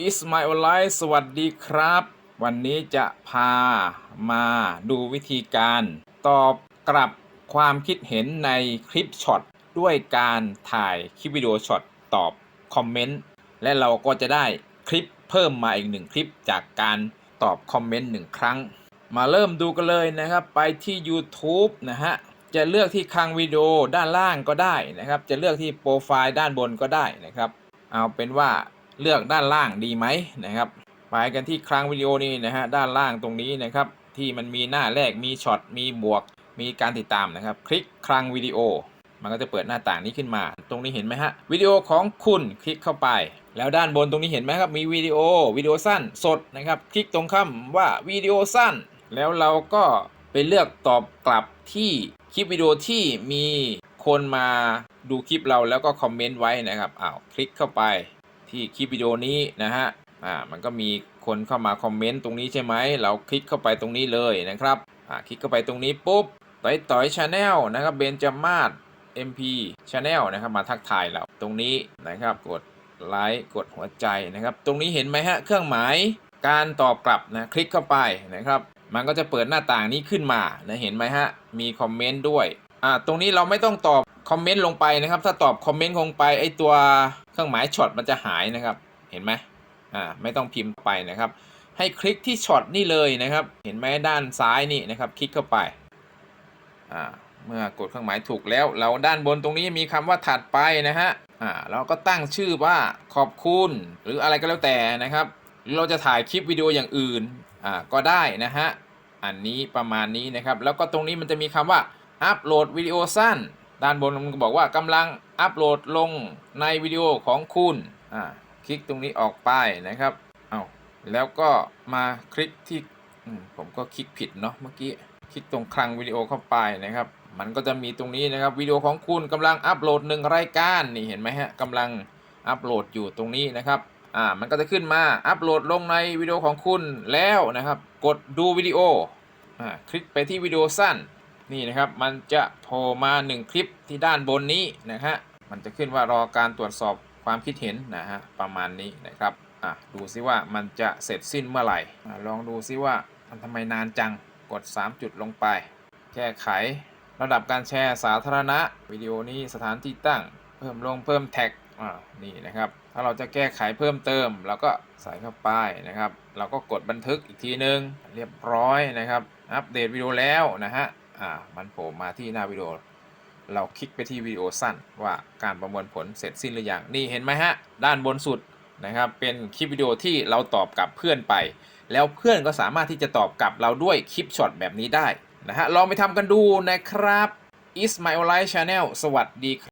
อิสมา i อ l ไลสวัสดีครับ วันนี้จะพามาดูวิธีการ ตอบกลับความคิดเห็นในคลิปช็อตด้วยการถ่ายคลิปวิดีโอช็อตตอบคอมเมนต์และเราก็จะได้คลิปเพิ่มมาอีกหนึ่งคลิปจากการตอบคอมเมนต์หนึ่งครั้ง มาเริ่มดูกันเลยนะครับ ไปที่ YouTube นะฮะจะเลือกที่คลังวิดีโอด้านล่างก็ได้นะครับ จะเลือกที่โปรไฟล์ด้านบนก็ได้นะครับ เอาเป็นว่า เลือกด้านล่างดีไหมนะครับไปกันที่คลังวิดีโอนี่นะฮะด้านล่างตรงนี้นะครับที่มันมีหน้าแรกมีช็อตมีบวก มีการติดตามนะครับ คลิกคลังวิดีโอ มันก็จะเปิดหน้าต่างนี้ขึ้นมา ตรงนี้เห็นไหมฮะวิดีโอของคุณคลิกเข้าไป แล้วด้านบนตรงนี้เห็นไหมครับมีวิดีโอวิดีโอสั้นสดนะครับ คลิกตรงคำว่าวิดีโอสั้น แล้วเราก็ไปเลือกตอบกลับที่คลิปวิดีโอที่มีคนมาดูคลิปเราแล้วก็คอมเมนต์ไว้นะครับอ้าวคลิกเข้าไป ที่คลิปวิดีโอนี้นะฮะอ่ามันก็มีคนเข้ามาคอมเมนต์ตรงนี้ใช่ไหมเราคลิกเข้าไปตรงนี้เลยนะครับอ่าคลิกเข้าไปตรงนี้ปุ๊บต่อยต่อยชาแนลนะครับเบนจามาศ MP Channel นะครับมาทักทายเราตรงนี้นะครับกดไลค์กดหัวใจนะครับ ตรงนี้เห็นไหมฮะเครื่องหมายการตอบกลับนะคลิกเข้าไปนะครับ มันก็จะเปิดหน้าต่างนี้ขึ้นมานะเห็นไหมฮะมีคอมเมนต์ด้วยอ่าตรงนี้เราไม่ต้องตอบคอมเมนต์ลงไปนะครับ ถ้าตอบคอมเมนต์ลงไปไอตัว เครื่องหมายช็อตมันจะหายนะครับ เห็นไหมอ่าไม่ต้องพิมพ์ไปนะครับ ให้คลิกที่ช็อตนี่เลยนะครับ เห็นไหมด้านซ้ายนี่นะครับ คลิกเข้าไปอ่าเมื่อกดเครื่องหมายถูกแล้ว เราด้านบนตรงนี้มีคำว่าถัดไปนะฮะอ่าเราก็ตั้งชื่อว่าขอบคุณหรืออะไรก็แล้วแต่นะครับหรือเราจะถ่ายคลิปวิดีโออย่างอื่นอ่าก็ได้นะฮะอันนี้ประมาณนี้นะครับ แล้วก็ตรงนี้มันจะมีคำว่าอัปโหลดวิดีโอสั้น ด้านบนมันบอกว่ากำลังอัปโหลดลงในวิดีโอของคุณอ่าคลิกตรงนี้ออกไปนะครับเอาแล้วก็มาคลิกที่ผมก็คลิกผิดเนาะเมื่อกี้คลิกตรงคลังวิดีโอเข้าไปนะครับ มันก็จะมีตรงนี้นะครับวิดีโอของคุณกำลังอัปโหลดหนึ่งรายการนี่เห็นไหมฮะกำลังอัปโหลดอยู่ตรงนี้นะครับอ่ามันก็จะขึ้นมาอัปโหลดลงในวิดีโอของคุณแล้วนะครับ กดดูวิดีโออ่าคลิกไปที่วิดีโอสั้น นี่นะครับมันจะโผล่มา 1 คลิปที่ด้านบนนี้นะฮะมันจะขึ้นว่ารอการตรวจสอบความคิดเห็นนะฮะประมาณนี้นะครับอะดูซิว่ามันจะเสร็จสิ้นเมื่อไหร่อะลองดูซิว่ามันทำไมนานจังกด 3 จุดลงไป แก้ไข ระดับการแชร์สาธารณะ วิดีโอนี้สถานที่ตั้ง เพิ่มลงเพิ่มแท็กอ่านี่นะครับ ถ้าเราจะแก้ไขเพิ่มเติมเราก็ใส่เข้าไปนะครับ เราก็กดบันทึกอีกทีนึง เรียบร้อยนะครับ อัปเดตวิดีโอแล้วนะฮะ อ่ามันโผล่มาที่หน้าวิดีโอ เราคลิกไปที่วิดีโอสั้นว่าการประมวลผลเสร็จสิ้นหรือยังนี่เห็นไหมฮะ ด้านบนสุดนะครับเป็นคลิปวิดีโอที่เราตอบกับเพื่อนไป แล้วเพื่อนก็สามารถที่จะตอบกลับเราด้วยคลิปช็อตแบบนี้ได้นะฮะลองไปทำกันดูนะครับ Is My Life Channel สวัสดีครับ